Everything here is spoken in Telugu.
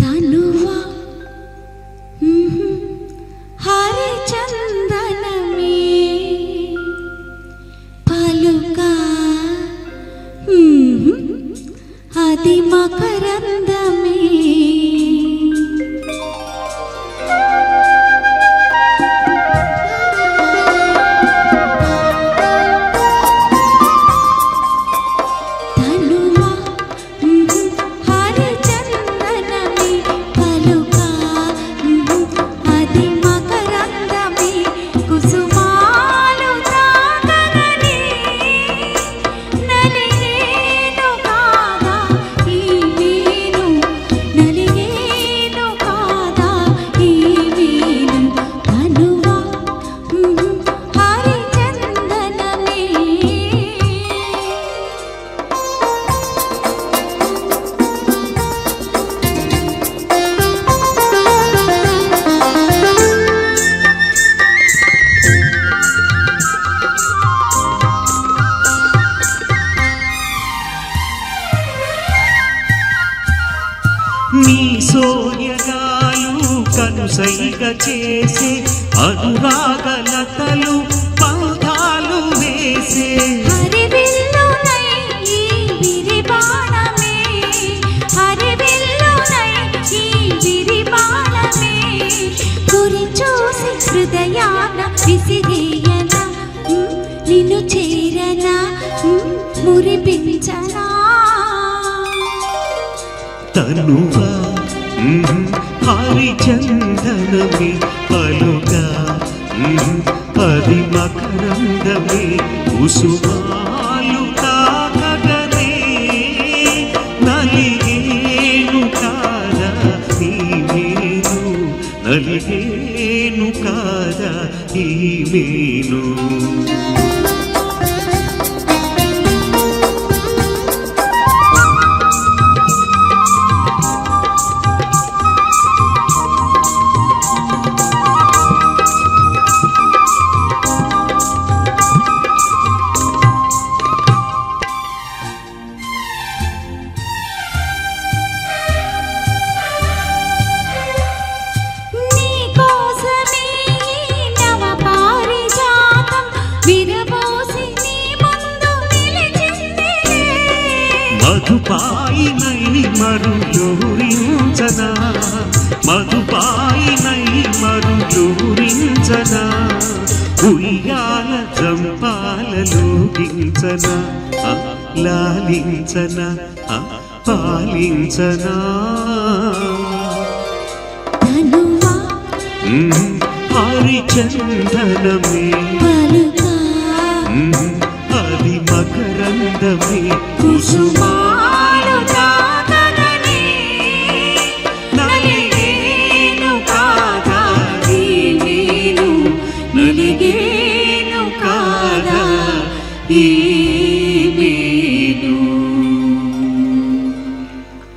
తనువా. హరిచందనమే. పలుకా. అది మకరంద. నీ సోయగాలు కనుసైగ చేసే అనురాగలతలు పౌధాలు వేసే. చూసి హృదయాన విసిరేయన. నిన్ను చేరన. మురిపించనా. తనువా హరిచందనమే పలుగా అది మకరందమే కుసుమాలు తాకగనే. నలిగేను కాదా? ఈ మేను నలిగేను కాదా? ఈ మధుపాయినై మరుయూరించనా మధుపాయినై మరుయూరించనా ఉయ్యాల జంపాలలోకించనా లాలించనా? పాలించనా? హరిచందనమే. అది మకరందమే కుసుమాలు మేను నలిగేను కాదా ఈ